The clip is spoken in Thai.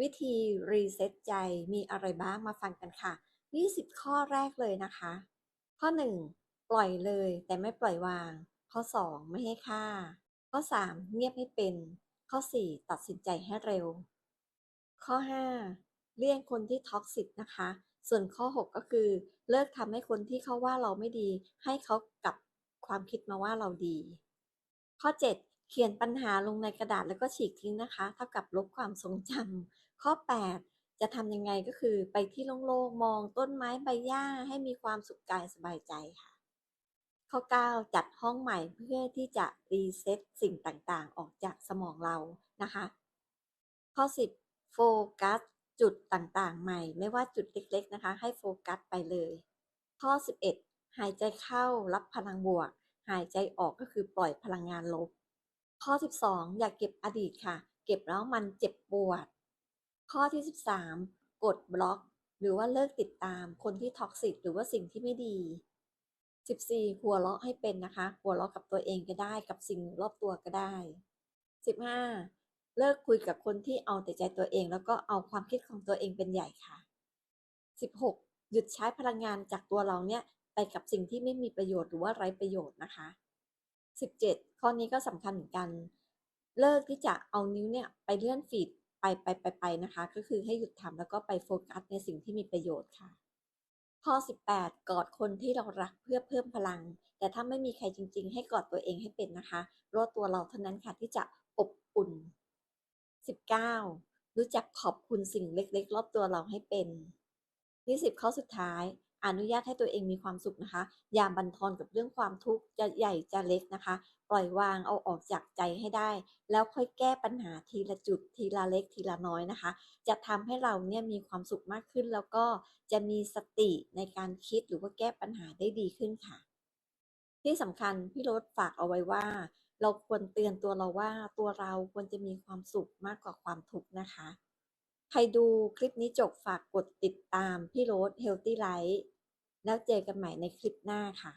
วิธีรีเซ็ตใจมีอะไรบ้างมาฟังกันค่ะ 20 ข้อแรกเลยนะคะ ข้อ 1 ปล่อยเลยแต่ไม่ปล่อยวาง ข้อ 2 ไม่ให้ค่า ข้อ 3 เงียบให้เป็น ข้อ 4 ตัดสินใจให้เร็ว ข้อ 5 เลี่ยงคนที่ท็อกซิกนะคะ ส่วนข้อ 6 ก็คือ เลิกทำให้คนที่เขาว่าเราไม่ดี ให้เขากลับความคิดมาว่าเราดี ข้อ 7 เขียนปัญหาลงในกระดาษแล้วก็ฉีกทิ้งนะคะ เท่ากับลบความทรงจำข้อ 8 จะทำยังไงก็คือไปที่โล่งๆมองต้นไม้ใบหญ้าให้มีความสุขกายสบายใจค่ะ ข้อ 9 จัดห้องใหม่เพื่อที่จะรีเซ็ตสิ่งต่างๆ ออกจากสมองเรานะคะ ข้อ 10 โฟกัสจุดต่างๆ ใหม่ ไม่ว่าจุดเล็กๆนะคะ ให้โฟกัสไปเลย ข้อ 11 หายใจเข้ารับพลังบวก หายใจออกก็คือปล่อยพลังงานลบ ข้อ 12 อย่าเก็บอดีตค่ะ เก็บแล้วมันเจ็บปวด ข้อที่ 13 กดบล็อก หรือว่าเลิกติดตามคนที่ท็อกซิกหรือว่าสิ่งที่ไม่ดี 14 หัวเราะให้เป็นนะคะ หัวเราะกับตัวเองก็ได้กับสิ่งรอบตัวก็ได้ 15 เลิกคุยกับคนที่เอาแต่ใจตัวเอง แล้วก็เอาความคิดของตัวเองเป็นใหญ่ค่ะ 16 หยุดใช้พลังงานจากตัวเราเนี่ยไปกับสิ่งที่ไม่มีประโยชน์หรือว่าไร้ประโยชน์นะคะ 17 ข้อนี้ก็สำคัญเหมือนกัน เลิกที่จะเอานิ้วเนี่ยไปเลื่อนฟีดไปไปไปไปนะคะ ก็คือให้หยุดทำแล้วก็ไปโฟกัสในสิ่งที่มีประโยชน์ค่ะ ข้อ 18 กอดคนที่เรารักเพื่อเพิ่มพลัง แต่ถ้าไม่มีใครจริง ๆ ให้กอดตัวเองให้เป็นนะคะราะตัวเราเท่านั้นค่ะที่จะอบอุ่น 19 รู้จักขอบคุณสิ่งเล็กๆ รอบตัวเราให้เป็น 20 ข้อสุดท้าย อนุญาตให้ตัวเองมีความสุขนะคะ อย่าบันทอนกับเรื่องความทุกข์จะใหญ่จะเล็กนะคะ ปล่อยวางเอาออกจากใจให้ได้ แล้วค่อยแก้ปัญหาทีละจุดทีละเล็กทีละน้อยนะคะ จะทำให้เราเนี่ยมีความสุขมากขึ้น แล้วก็จะมีสติในการคิดหรือว่าแก้ปัญหาได้ดีขึ้นค่ะ ที่สำคัญพี่รถฝากเอาไว้ว่า เราควรเตือนตัวเราว่าตัวเราควรจะมีความสุขมากกว่าความทุกข์นะคะ ใครดูคลิปนี้จบฝากกดติดตามพี่โรสเฮลตี้ไลฟ์แล้วเจอกันใหม่ในคลิปหน้าค่ะ